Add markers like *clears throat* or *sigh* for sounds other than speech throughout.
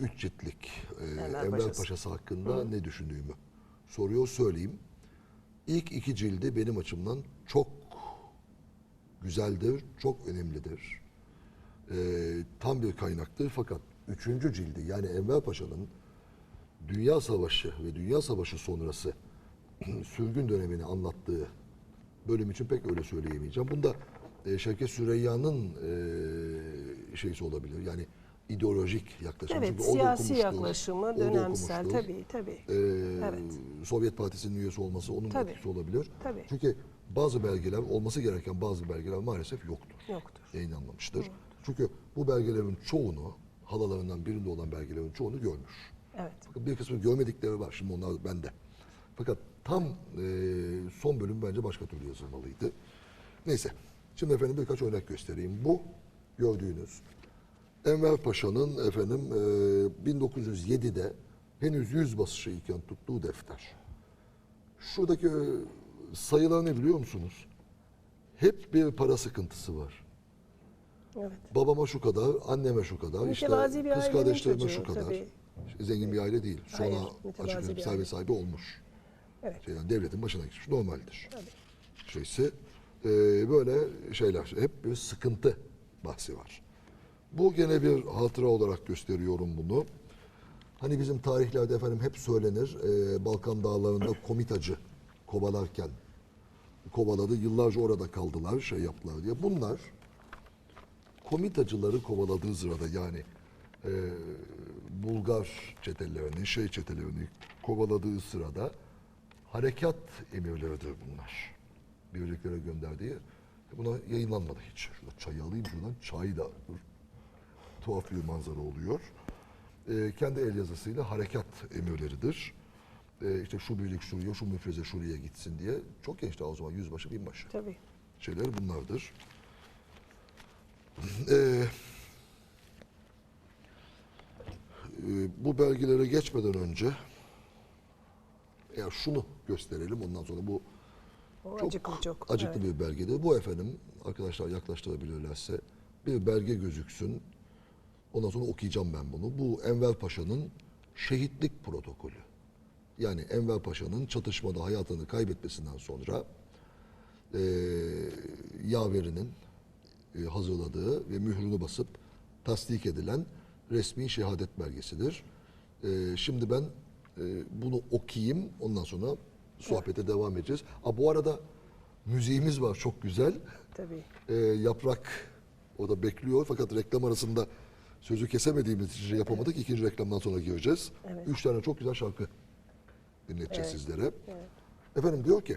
üç ciltlik e, Enver Enver Paşa'sı. Paşa'sı hakkında ne düşündüğümü soruyor söyleyeyim. İlk iki cildi benim açımdan çok güzeldir, çok önemlidir. E, tam bir kaynaktır fakat üçüncü cildi yani Enver Paşa'nın Dünya Savaşı ve Dünya Savaşı sonrası *clears throat* sürgün dönemini anlattığı bölüm için pek öyle söyleyemeyeceğim. Bunda e, Şevket Süreyya'nın e, şeysi olabilir. Yani ideolojik yaklaşım. Evet, Çünkü siyasi yaklaşımı, dönemsel tabii tabii. Ee, Evet. Sovyet Partisi'nin üyesi olması onun Tabii. etkisi olabilir. Tabii. Çünkü bazı belgeler, olması gereken bazı belgeler maalesef yoktur. Yoktur. Yayınlanmamıştır. Çünkü bu belgelerin çoğunu, halalarından birinde olan belgelerin çoğunu görmüş. Evet. Fakat bir kısmı görmedikleri var. Şimdi onlar bende. Fakat tam e, son bölüm bence başka türlü yazılmalıydı. Neyse. Şimdi efendim birkaç örnek göstereyim. Bu gördüğünüz Enver Paşa'nın efendim e, 1907'de henüz yüz basışı iken tuttuğu defter. Şuradaki e, sayılar ne biliyor musunuz? Hep bir para sıkıntısı var. Evet. Babama şu kadar, anneme şu kadar, işte Mütevazi kız kardeşlerime çocuğu şu kadar. tabii. Zengin bir aile değil. Sonra Hayır, açıkçası bir aile. sahibi olmuş. Evet. Şey, yani devletin başına geçmiş. Normaldir. Tabii. Şeyse e, böyle şeyler. Hep bir sıkıntı bahsi var. Bu gene bir hatıra olarak gösteriyorum bunu. Hani bizim tarihlerde efendim hep söylenir. e, Balkan dağlarında komitacı kovalarken kovaladı. Yıllarca orada kaldılar, şey yaptılar diye. Bunlar komitacıları kovaladığı sırada yani e, Bulgar çetelerini, şey çetelerini kovaladığı sırada harekat emirleridir bunlar. Birliklere gönderdiği. Buna yayınlanmadı hiç. Şurada çayı alayım şuradan. Çay da tuhaf bir manzara oluyor. E, kendi el yazısıyla harekat emirleridir. E, işte şu birlik şuraya, şu müfreze şuraya gitsin diye. Çok genç daha o zaman yüzbaşı, binbaşı Tabii. şeyler bunlardır. Eee, e, bu belgelere geçmeden önce ya şunu gösterelim ondan sonra bu O çok acıklı çok. acıklı evet. bir belgedir. Bu efendim arkadaşlar yaklaştırabilirlerse bir belge gözüksün. Ondan sonra okuyacağım ben bunu. Bu Enver Paşa'nın şehitlik protokolü. Yani Enver Paşa'nın çatışmada hayatını kaybetmesinden sonra eee yaverinin e, hazırladığı ve mührünü basıp tasdik edilen resmi şehadet belgesidir. Eee, şimdi ben e, bunu okuyayım. Ondan sonra sohbete devam edeceğiz. Aa, bu arada müziğimiz var çok güzel. Tabii. Ee, yaprak o da bekliyor fakat reklam arasında sözü kesemediğimiz için yapamadık. İkinci reklamdan sonra gireceğiz. Evet. Üç tane çok güzel şarkı dinleteceğiz sizlere. Efendim diyor ki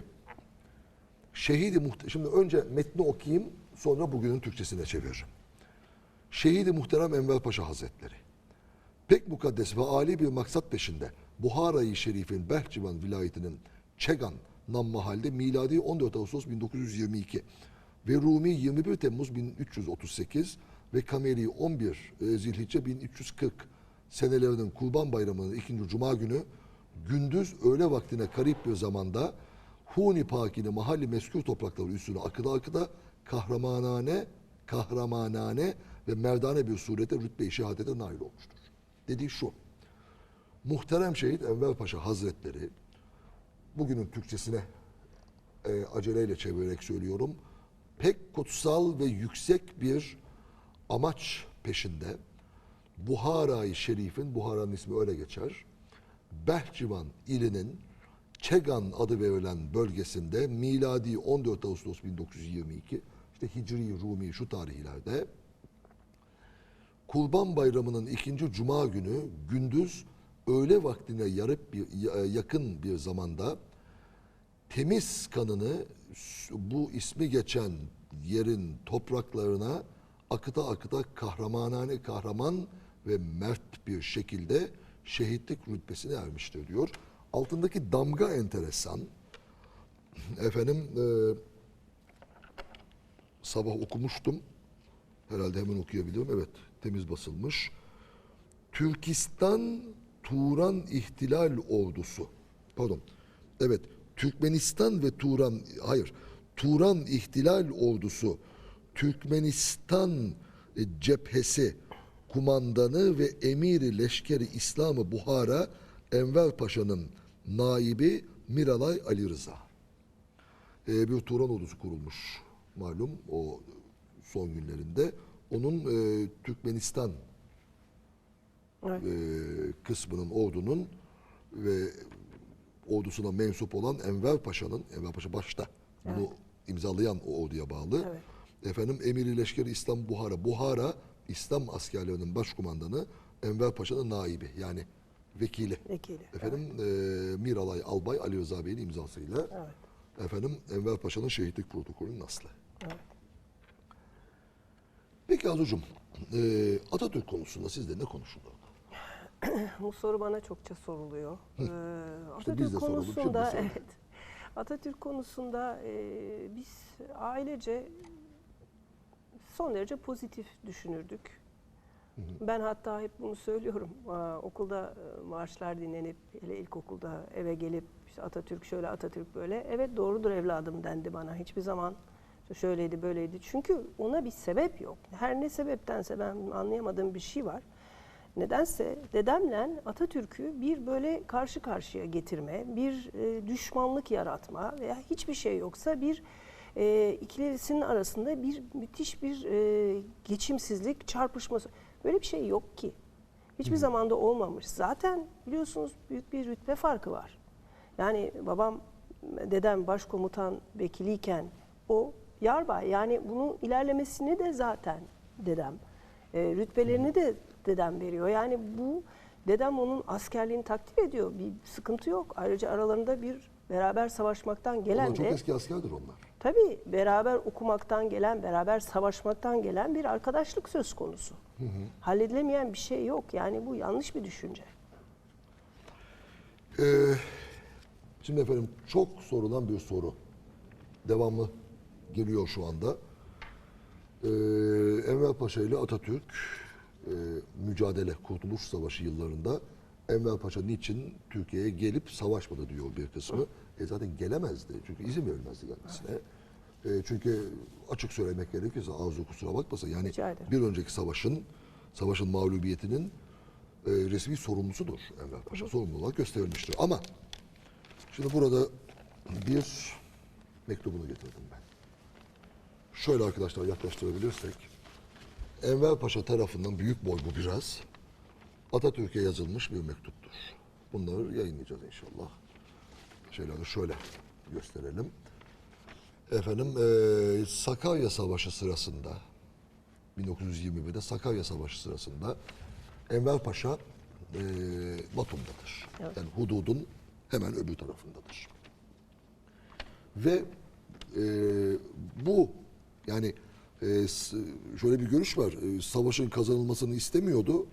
Şehidi muhte şimdi önce metni okuyayım sonra bugünün Türkçesine çeviririm. Şehidi muhterem Enver Paşa Hazretleri pek mukaddes ve âli bir maksat peşinde Buhara-i Şerif'in Behçivan vilayetinin Çegan nam mahalde miladi 14 Ağustos 1922 ve Rumi 21 Temmuz 1338 ve Kameri 11 e, Zilhicce 1340 senelerinin Kurban Bayramı'nın ikinci Cuma günü gündüz öğle vaktine karip bir zamanda Huni Pakini mahalli meskur toprakları üstüne akıda akıda kahramanane, kahramanane ve merdane bir surete rütbe-i şehadete nail olmuştur. Dediği şu. Muhterem şehit Enver Paşa Hazretleri bugünün Türkçesine e, aceleyle çevirerek söylüyorum. Pek kutsal ve yüksek bir amaç peşinde Buhara-i Şerif'in, Buhara'nın ismi öyle geçer, Behçivan ilinin Çegan adı verilen bölgesinde miladi 14 Ağustos 1922 işte Hicri Rumi şu tarihlerde Kurban Bayramı'nın ikinci cuma günü gündüz öğle vaktine yarıp bir, ya- yakın bir zamanda temiz kanını bu ismi geçen yerin topraklarına akıta akıta kahramanane kahraman ve mert bir şekilde şehitlik rütbesine ermiştir diyor. Altındaki damga enteresan. Efendim e, sabah okumuştum. Herhalde hemen okuyabilirim. Evet, temiz basılmış. Türkistan Turan İhtilal Ordusu. Pardon. Evet, Türkmenistan ve Turan hayır. Turan İhtilal Ordusu Türkmenistan e, cephesi kumandanı ve emiri leşkeri İslamı Buhara Enver Paşa'nın naibi Miralay Ali Rıza. Ee, bir Turan ordusu kurulmuş malum o son günlerinde. Onun e, Türkmenistan Evet. e, kısmının ordunun ve ordusuna mensup olan Enver Paşa'nın, Enver Paşa başta bunu imzalayan o orduya bağlı. Evet. Efendim Emir-i Leşkeri İslam Buhara. Buhara İslam askerlerinin başkumandanı Enver Paşa'nın naibi yani vekili. Vekili. Efendim e, Miralay Albay Ali Rıza Bey'in imzasıyla Evet. efendim Enver Paşa'nın şehitlik protokolünün aslı. Evet. Peki Azucuğum, e, Atatürk konusunda sizde ne konuşuldu? *clears throat* Bu soru bana çokça soruluyor. Ee, İşte Atatürk konusunda *laughs* evet. Atatürk konusunda e, biz ailece son derece pozitif düşünürdük. Ben hatta hep bunu söylüyorum. Aa, okulda e, marşlar dinlenip hele ilkokulda eve gelip işte Atatürk şöyle Atatürk böyle. Evet doğrudur evladım dendi bana. Hiçbir zaman şöyleydi böyleydi. Çünkü ona bir sebep yok. Her ne sebeptense ben anlayamadığım bir şey var. Nedense dedemle Atatürk'ü bir böyle karşı karşıya getirme, bir e, düşmanlık yaratma veya hiçbir şey yoksa bir e, ikilisinin arasında bir müthiş bir e, geçimsizlik çarpışması. Böyle bir şey yok ki. Hiçbir zamanda olmamış. Zaten biliyorsunuz büyük bir rütbe farkı var. Yani babam, dedem başkomutan vekiliyken o yarbay. Yani bunun ilerlemesini de zaten dedem. E, rütbelerini de dedem veriyor. Yani bu dedem onun askerliğini takdir ediyor. Bir sıkıntı yok. Ayrıca aralarında bir beraber savaşmaktan gelen Onlar çok de eski askerdir onlar. Tabii beraber okumaktan gelen, beraber savaşmaktan gelen bir arkadaşlık söz konusu. Halledilemeyen bir şey yok. Yani bu yanlış bir düşünce. Ee, şimdi efendim çok sorulan bir soru. Devamlı geliyor şu anda. Ee, Enver Paşa ile Atatürk e, mücadele, Kurtuluş Savaşı yıllarında Enver Paşa niçin Türkiye'ye gelip savaşmadı diyor bir kısmı. E zaten gelemezdi. Çünkü izin verilmezdi gelmesine. E, çünkü açık söylemek gerekirse ağzı kusura bakmasın. Yani bir önceki savaşın, savaşın mağlubiyetinin e, resmi sorumlusudur Enver Paşa. Sorumlu olarak gösterilmiştir. Ama şimdi burada bir mektubunu getirdim ben. Şöyle arkadaşlar yaklaştırabilirsek. Enver Paşa tarafından büyük boy bu biraz. Atatürk'e yazılmış bir mektuptur. Bunları yayınlayacağız inşallah. Şeyleri şöyle gösterelim. Efendim eee, Sakarya Savaşı sırasında 1921'de Sakarya Savaşı sırasında Enver Paşa eee Batum'dadır. Yani hududun hemen öbür tarafındadır. Ve eee, bu yani s- şöyle bir görüş var. Eee, savaşın kazanılmasını istemiyordu.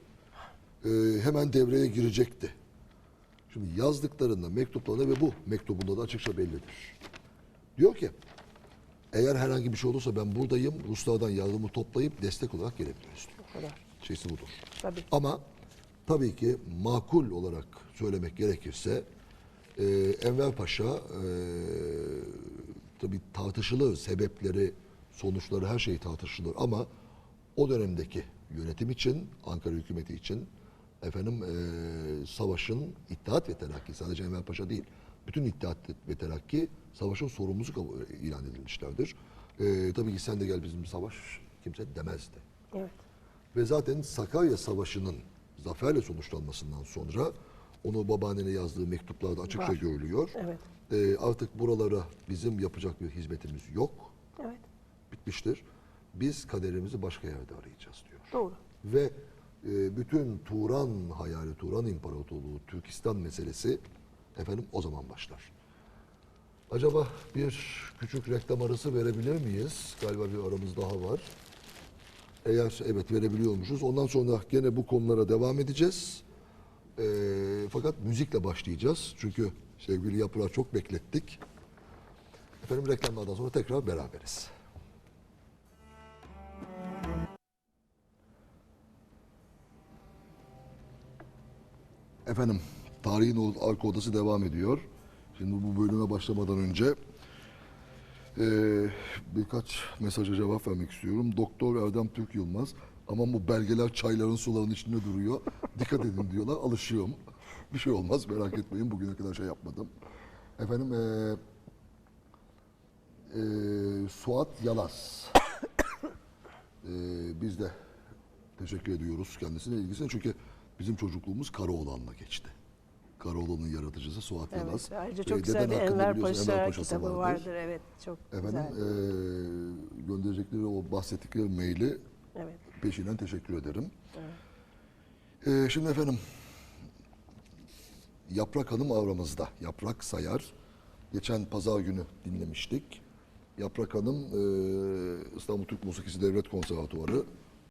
Eee, hemen devreye girecekti. Şimdi yazdıklarında, mektuplarında ve bu mektubunda da açıkça bellidir. Diyor ki, eğer herhangi bir şey olursa ben buradayım, Ruslardan yardımı toplayıp destek olarak gelebiliriz diyor. O kadar. Şeysi budur. Tabii. Ama tabii ki makul olarak söylemek gerekirse e, Enver Paşa e, tabii tartışılır sebepleri, sonuçları her şey tartışılır ama o dönemdeki yönetim için, Ankara hükümeti için efendim e, savaşın İttihat ve Terakki sadece Enver Paşa değil, bütün İttihat ve Terakki savaşın sorumlusu kabul- ilan edilmişlerdir. E, tabii ki sen de gel bizim savaş kimse demezdi. Evet. Ve zaten Sakarya Savaşı'nın zaferle sonuçlanmasından sonra onu babaannene yazdığı mektuplarda açıkça Var. görülüyor. Evet. Ee, artık buralara bizim yapacak bir hizmetimiz yok. Evet. Bitmiştir. Biz kaderimizi başka yerde arayacağız diyor. Doğru. Ve e, bütün Turan hayali, Turan İmparatorluğu, Türkistan meselesi efendim o zaman başlar. Acaba bir küçük reklam arası verebilir miyiz? Galiba bir aramız daha var. Eğer evet verebiliyormuşuz. Ondan sonra gene bu konulara devam edeceğiz. Ee, fakat müzikle başlayacağız. Çünkü sevgili Yaprağı çok beklettik. Efendim reklamlardan sonra tekrar beraberiz. Efendim, tarihin o- arka odası devam ediyor. Şimdi bu bölüme başlamadan önce eee, birkaç mesaja cevap vermek istiyorum. Doktor Erdem Türk Yılmaz, Ama bu belgeler çayların suların içinde duruyor. Dikkat edin diyorlar. Alışıyorum. Bir şey olmaz merak etmeyin. Bugüne kadar şey yapmadım. Efendim eee eee Suat Yalas. Eee, *coughs* biz de teşekkür ediyoruz kendisine ilgisine. Çünkü bizim çocukluğumuz Karaoğlan'la geçti. Karaoğlan'ın yaratıcısı Suat. Evet, ayrıca Ee, çok güzel bir Enver Paşa, Enver Paşa'sı kitabı vardır. Evet, çok Efendim güzel. eee gönderecekleri o bahsettikleri maili Evet. peşinden teşekkür ederim. Eee, şimdi efendim Yaprak Hanım avramızda. Yaprak Sayar. Geçen pazar günü dinlemiştik. Yaprak Hanım eee, İstanbul Türk Musikisi Devlet Konservatuvarı